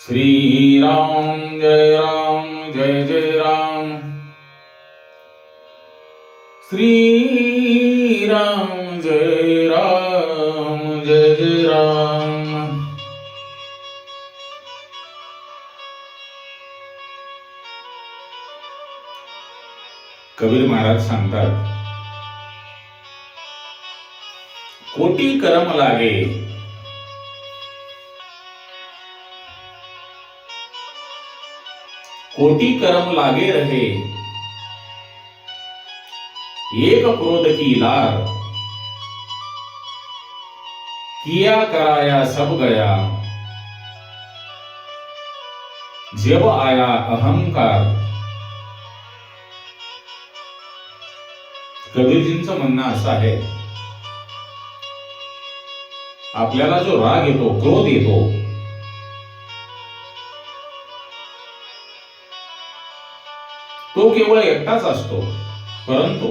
श्री राम जय राम, जय जय राम। श्री राम जय राम, जय जय राम। कबीर महाराज सांगतात, कोटी करम लागे कोटी करम लागे रहे। एक क्रोध की लार। किया कराया सब गया। जब आया अहंकार कबीरजींचं म्हणणं असं आहे आपल्याला जो राग येतो क्रोध येतो तो केवळ एकटाच असतो परंतु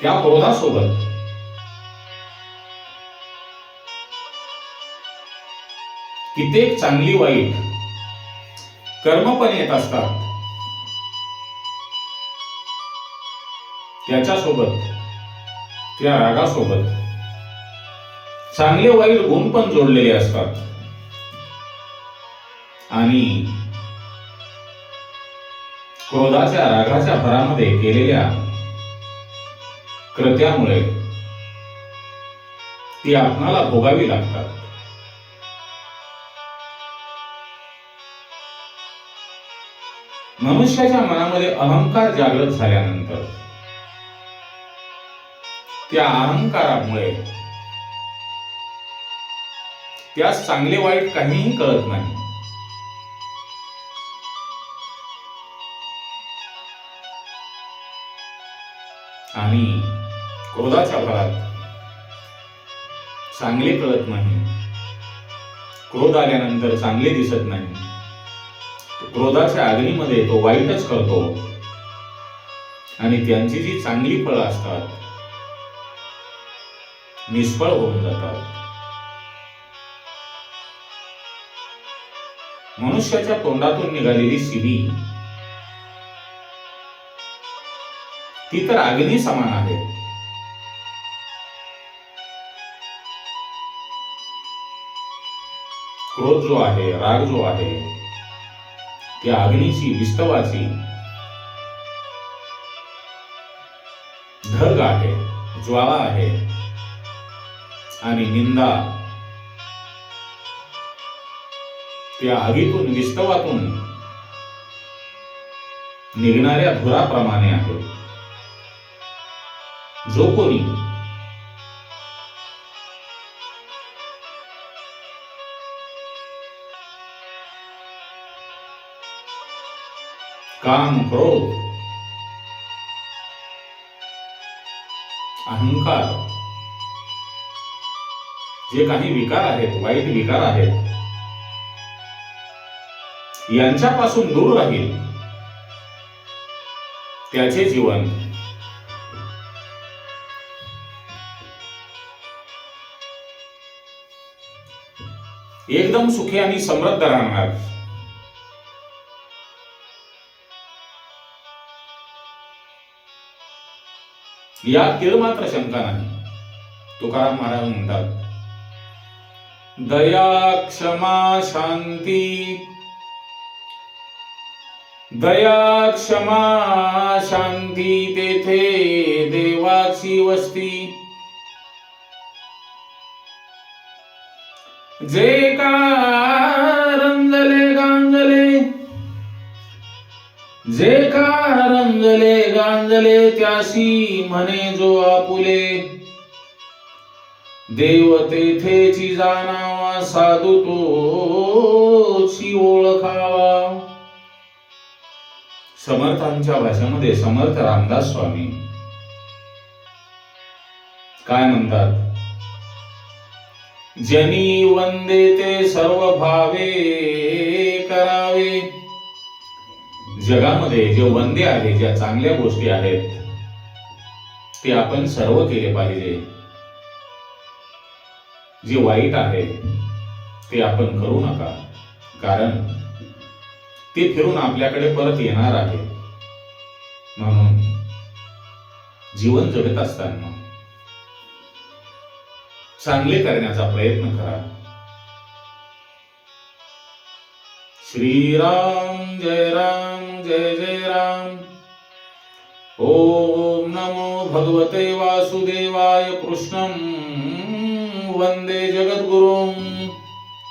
त्या क्रोधासोबत कित्येक चांगली वाईट कर्म पण येत असतात. त्याच्यासोबत त्या रागासोबत चांगले वाईट गुण पण जोडलेले असतात. आणि क्रोधाच्या रागाच्या भरामध्ये केलेल्या कृत्यामुळे ती आपणाला भोगावी लागतात. मनुष्याच्या मनामध्ये अहंकार जागृत झाल्यानंतर त्या अहंकारामुळे त्यास चांगले वाईट काहीही कळत नाही. आणि क्रोधाच्या भरात चांगले कळत नाही. क्रोध आल्यानंतर चांगले दिसत नाही. क्रोधाच्या अग्नीमध्ये तो वाईटच करतो आणि त्यांची जी चांगली फळं असतात निष्फळ होऊन जातात. मनुष्याच्या तोंडातून निघालेली शिवी ती तर अग्नी समान आहे. क्रोध जो आहे राग जो आहे त्या अग्नीची विस्तवाची धग आहे ज्वाला आहे आणि निंदा. त्या आगीतून विस्तवातून निघणाऱ्या धुराप्रमाणे आहे. जो कोणी काम क्रोध. अहंकार. जे काही विकार आहेत वाईट विकार आहेत यांच्यापासून दूर राहील. त्याचे जीवन एकदम सुखी आणि समृद्ध राहणार. या तीळ मात्र शंका नाही. तुकाराम महाराज म्हणतात दया क्षमा शांती दया क्षमा शांती तेथे देवाची वस्ती जे का रंजले गांजले जे का रंजले गांजले त्याशी म्हणे जो आपुले. देव तेथेची जाणावा साधू तोची ओळखावा. समर्थांच्या भाषेमध्ये समर्थ रामदास स्वामी. काय म्हणतात? जनी वंदे ते सर्व भावे करावे. जगामध्ये जे वंदे आहे ज्या चांगल्या गोष्टी आहेत ते आपण सर्व केले पाहिजे. जे वाईट आहे ते आपण करू नका. कारण ते फिरून आपल्याकडे परत येणार आहे. म्हणून जीवन जगत असताना चांगले करण्याचा प्रयत्न करा. श्रीराम जय राम जय जय राम. ओम नमो भगवते वासुदेवाय कृष्णं. वंदे जगद्गुरुं